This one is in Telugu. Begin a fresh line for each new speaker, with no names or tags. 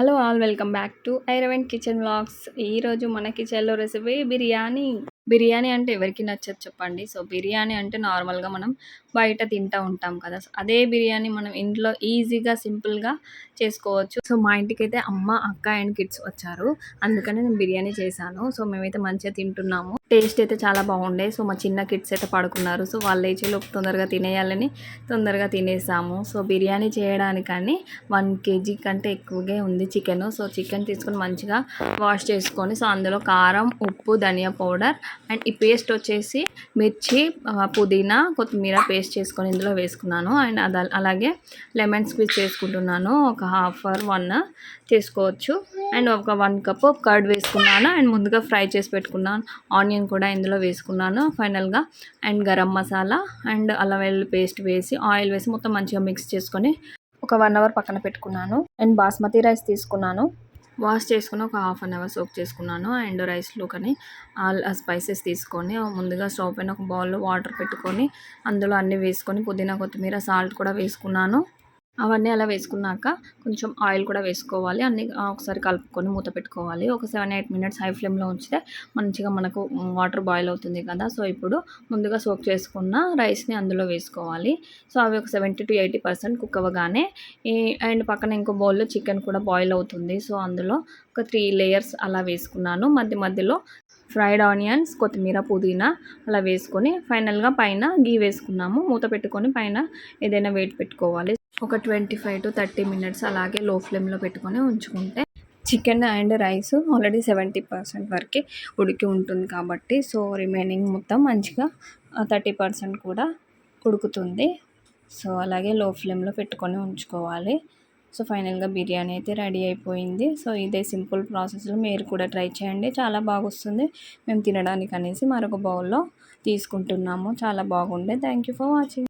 Hello all welcome back to ఐరవెంట్ kitchen vlogs. ఈరోజు మన కిచెన్లో రెసిపీ బిర్యానీ. బిర్యానీ అంటే ఎవరికి నచ్చదు చెప్పండి. సో బిర్యానీ అంటే నార్మల్గా మనం బయట తింటూ ఉంటాం కదా. సో అదే బిర్యానీ మనం ఇంట్లో ఈజీగా సింపుల్గా చేసుకోవచ్చు. సో మా ఇంటికి అయితే అమ్మ అక్క అండ్ కిడ్స్ వచ్చారు. అందుకనే నేను బిర్యానీ చేశాను. సో మేమైతే మంచిగా తింటున్నాము. టేస్ట్ అయితే చాలా బాగుండే. సో మా చిన్న కిడ్స్ అయితే పడుకున్నారు. సో వాళ్ళు లేచేలోపు తొందరగా తినేయాలని తొందరగా తినేసాము. సో బిర్యానీ చేయడానికని వన్ కేజీ కంటే ఎక్కువగా ఉంది చికెన్. సో చికెన్ తీసుకొని మంచిగా వాష్ చేసుకొని సో అందులో కారం ఉప్పు ధనియా పౌడర్ అండ్ ఈ పేస్ట్ వచ్చేసి మిర్చి పుదీనా కొత్తిమీర పేస్ట్ చేసుకొని ఇందులో వేసుకున్నాను. అండ్ అద అలాగే లెమన్ స్క్వీజ్ చేసుకుంటున్నాను. ఒక హాఫ్ అవర్ వన్ చేసుకోవచ్చు. అండ్ ఒక వన్ కప్ కర్డ్ వేసుకున్నాను. అండ్ ముందుగా ఫ్రై చేసి పెట్టుకున్నాను. ఆనియన్ నేను కూడా ఇందులో వేసుకున్నాను ఫైనల్గా. అండ్ గరం మసాలా అండ్ అల్లం వెల్లుల్లి పేస్ట్ వేసి ఆయిల్ వేసి మొత్తం మంచిగా మిక్స్ చేసుకొని ఒక వన్ అవర్ పక్కన పెట్టుకున్నాను. అండ్ బాస్మతి రైస్ తీసుకున్నాను. వాష్ చేసుకుని ఒక హాఫ్ అన్ అవర్ సోక్ చేసుకున్నాను. అండ్ రైస్లో కానీ ఆల్ స్పైసెస్ తీసుకొని ముందుగా స్టవ్ పైన ఒక బౌల్లో వాటర్ పెట్టుకొని అందులో అన్నీ వేసుకొని పుదీనా కొత్తిమీర సాల్ట్ కూడా వేసుకున్నాను. అవన్నీ అలా వేసుకున్నాక కొంచెం ఆయిల్ కూడా వేసుకోవాలి. అన్నీ ఒకసారి కలుపుకొని మూత పెట్టుకోవాలి. ఒక సెవెన్ ఎయిట్ మినిట్స్ హై ఫ్లేమ్లో ఉంచితే మంచిగా మనకు వాటర్ బాయిల్ అవుతుంది కదా. సో ఇప్పుడు ముందుగా సోక్ చేసుకున్న రైస్ని అందులో వేసుకోవాలి. సో అవి ఒక seventy to eighty percent cook అవ్వగానే అండ్ పక్కన ఇంకో బౌల్లో చికెన్ కూడా బాయిల్ అవుతుంది. సో అందులో ఒక త్రీ లేయర్స్ అలా వేసుకున్నాను. మధ్య మధ్యలో ఫ్రైడ్ ఆనియన్స్ కొత్తిమీర పుదీనా అలా వేసుకొని ఫైనల్గా పైన గీ వేసుకున్నాము. మూత పెట్టుకొని పైన ఏదైనా వెయిట్ పెట్టుకోవాలి. ఒక twenty five to thirty minutes అలాగే లో ఫ్లేమ్లో పెట్టుకొని ఉంచుకుంటే chicken and rice already seventy percent వరకే ఉడికి ఉంటుంది కాబట్టి సో రిమైనింగ్ మొత్తం మంచిగా థర్టీ పర్సెంట్ కూడా ఉడుకుతుంది. సో అలాగే లో ఫ్లేమ్లో పెట్టుకొని ఉంచుకోవాలి. సో ఫైనల్గా బిర్యానీ అయితే రెడీ అయిపోయింది. సో ఇదే సింపుల్ ప్రాసెస్లో మీరు కూడా ట్రై చేయండి. చాలా బాగా వస్తుంది మేము తినడానికి అనేసి మరొక బౌల్లో తీసుకుంటున్నాము. చాలా బాగుండే. Thank you for watching.